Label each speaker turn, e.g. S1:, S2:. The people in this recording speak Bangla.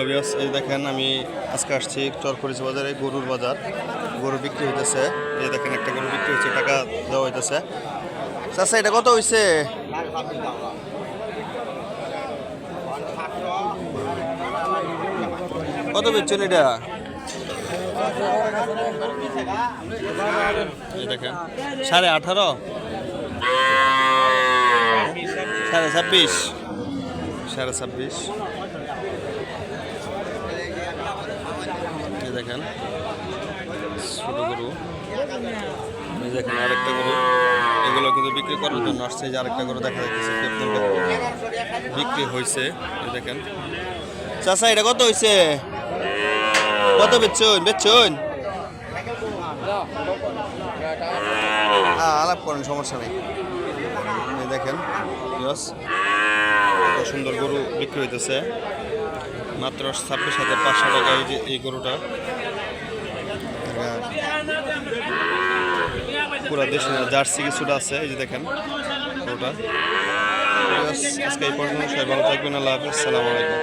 S1: হ্যালো এই দেখেন আমি আজকে আসছি চরপরিচি বাজারে গরুর বাজার। গরু বিক্রি হইতেছে। এই দেখেন একটা গরু বিক্রি হচ্ছে টাকা দেওয়া হইতেছে। চাচা, এটা কত হইছে? কত বেচছেন এটা? দেখেন, সাড়ে আঠারো? সাড়ে ছাব্বিশ? সাড়ে ছাব্বিশ এই দেখেন। ছোট গরু। দেখেন আরেকটা গরু। এগুলো কিন্তু বিক্রি করার জন্য আসছে। যে আরেকটা গরু দেখা যাচ্ছে বিক্রি হয়েছে। দেখেন। চাচা এটা কত হয়েছে কত বেচছুন? বেচছুন? হ্যাঁ আলাপ করেন সমস্যা নেই। দেখেন সুন্দর গরু বিক্রি হইতেছে। মাত্র ছাব্বিশ হাজার পাঁচশো টাকা এই যে, এই গরুটা। পুরো দেশে জার্সি কিছুটা আছে, এই যে দেখেন গরুটা। আজকে এই পর্যন্ত সবাই ভালো থাকবেন, আল্লাহ হাফিজ, সালাম আলাইকুম।